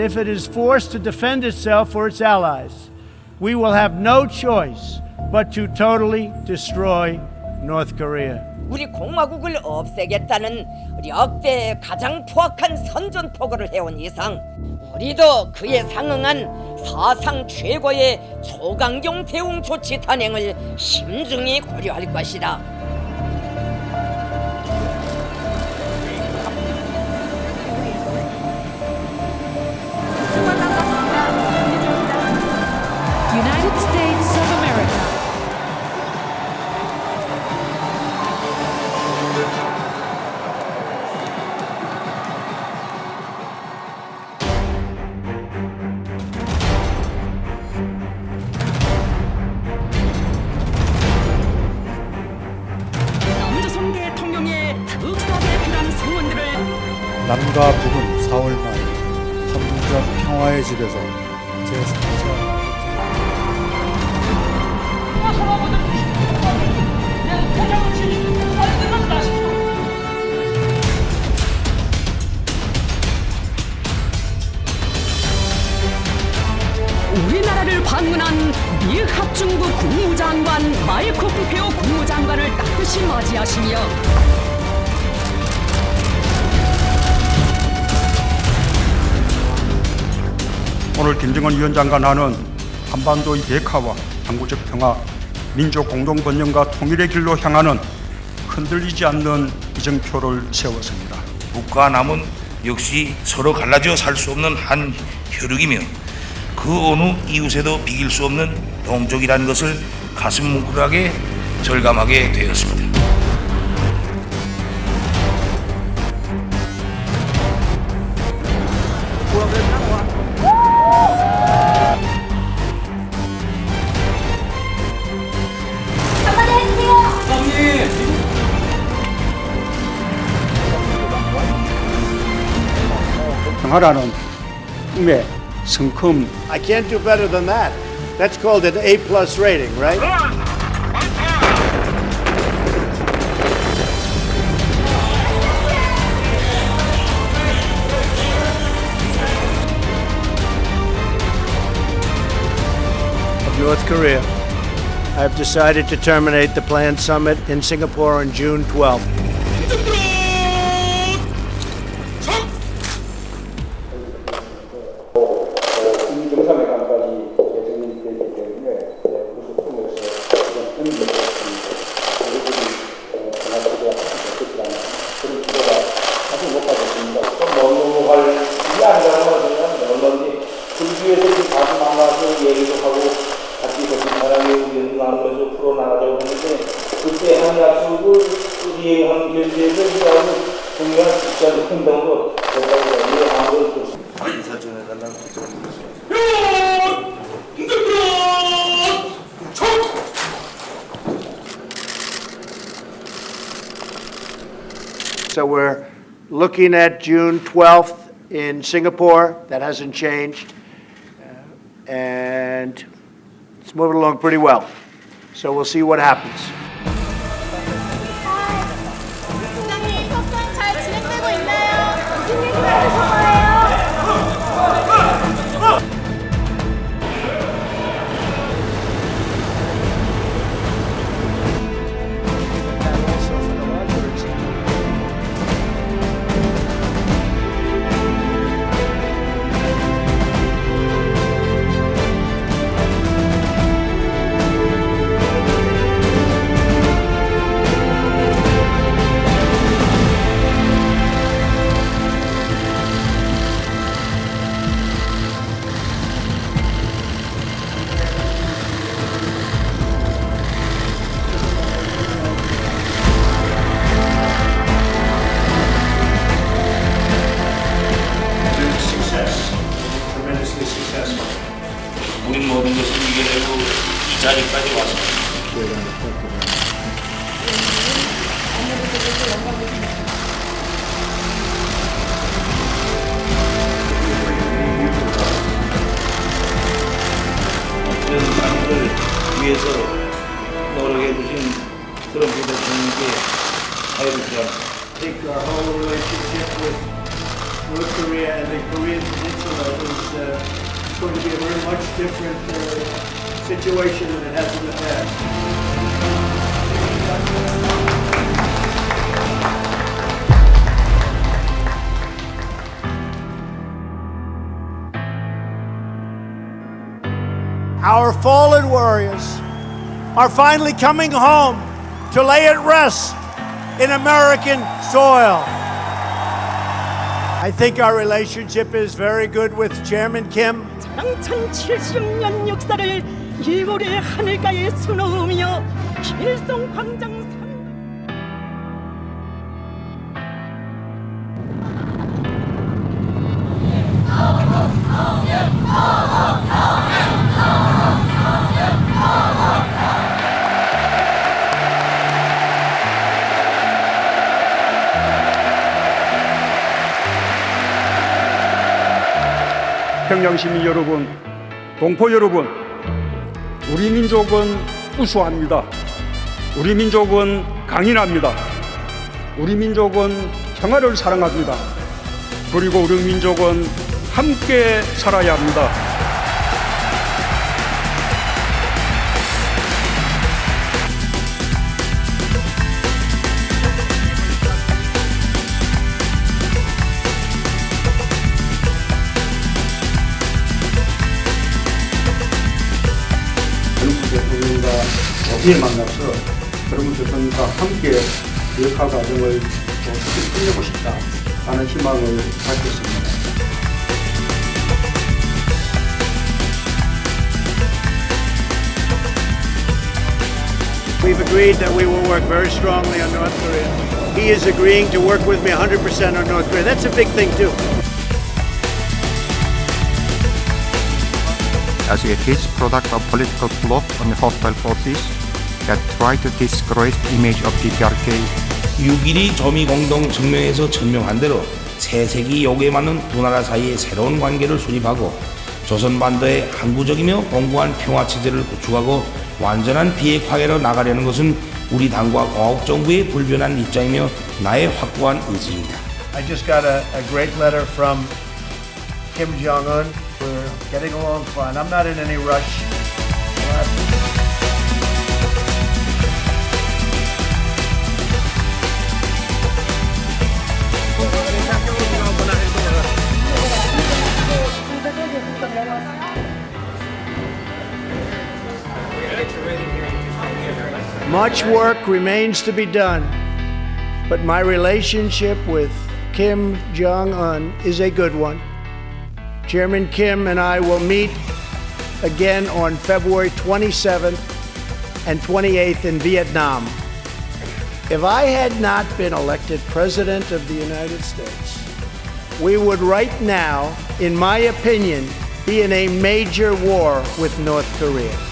If it is forced to defend itself or its allies, we will have no choice but to totally destroy North Korea. 우리 공화국을 없애겠다는 역대 가장 포악한 선전포고를 해온 이상 우리도 그에 상응한 사상 최고의 초강경 대응 조치 단행을 심중히 고려할 것이다. 남과 북은 4월 말 판문점 평화의 집에서 제3차 우리나라를 방문한 미 합중국 국무장관 마이크 폼페오 국무장관을 따뜻이 맞이하시며 오늘 김정은 위원장과 나는 한반도의 비핵화와 항구적 평화, 민족 공동 번영과 통일의 길로 향하는 흔들리지 않는 이정표를 세웠습니다. 북과 남은 역시 서로 갈라져 살 수 없는 한 혈육이며 그 어느 이웃에도 비길 수 없는 동족이라는 것을 가슴 뭉클하게 절감하게 되었습니다. 평화라는 꿈의 성큼 I can't do better than that. That's called an A plus rating, right? Of North Korea. I've decided to terminate the planned summit in Singapore on June 12th. 우리의 한 견제에서 이제 아주 중요한 직전 행동으로 된다고 이해하는 것입니다. So we're looking at June 12th in Singapore. That hasn't changed. Uh, And it's moving along pretty well. So we'll see what happens. 무슨 이 자리까지 왔습니다. 이런 사람들 위해서 노력해 주신 트럼프 대통령께 사회를 드립니다. I think our whole relationship with North Korea and the Korean Peninsula is uh, going to be a very much different uh, situation than it has in the past. Our fallen warriors are finally coming home to lay at rest in American soil. I think our relationship is very good with Chairman Kim. 장천 70년 역사를 일몰의 하늘가에 수놓으며 길성 광장 상 평양 시민 여러분, 동포 여러분, 우리 민족은 우수합니다. 우리 민족은 강인합니다. 우리 민족은 평화를 사랑합니다. 그리고 우리 민족은 함께 살아야 합니다. 어디에 만나서 트럼프 대통령과 함께 역할 과정을 어떻게 끝내고 싶다 하는 희망을 갖겠습니다. We've agreed that we will work very strongly on North Korea. He is agreeing to work with me 100% on North Korea. That's a big thing, too. as it is product of political plot on the hostile forces that try to disgrace the image of DPRK 6.12 조미공동 증명에서 천명한 대로 세세기 요구에 맞는 두 나라 사이의 새로운 관계를 수립하고 조선 반도의 항구적이며 공고한 평화 체제를 구축하고 완전한 비핵화해로 나가려는 것은 우리 당과 공화국 정부의 불변한 입장이며 나의 확고한 의지입니다. I just got a, a great letter from Kim Jong Un. We're getting along fine. I'm not in any rush. Much work remains to be done, but my relationship with Kim Jong un is a good one. Chairman Kim and I will meet again on February 27th and 28th in Vietnam. If I had not been elected President of the United States, we would right now, in my opinion, be in a major war with North Korea.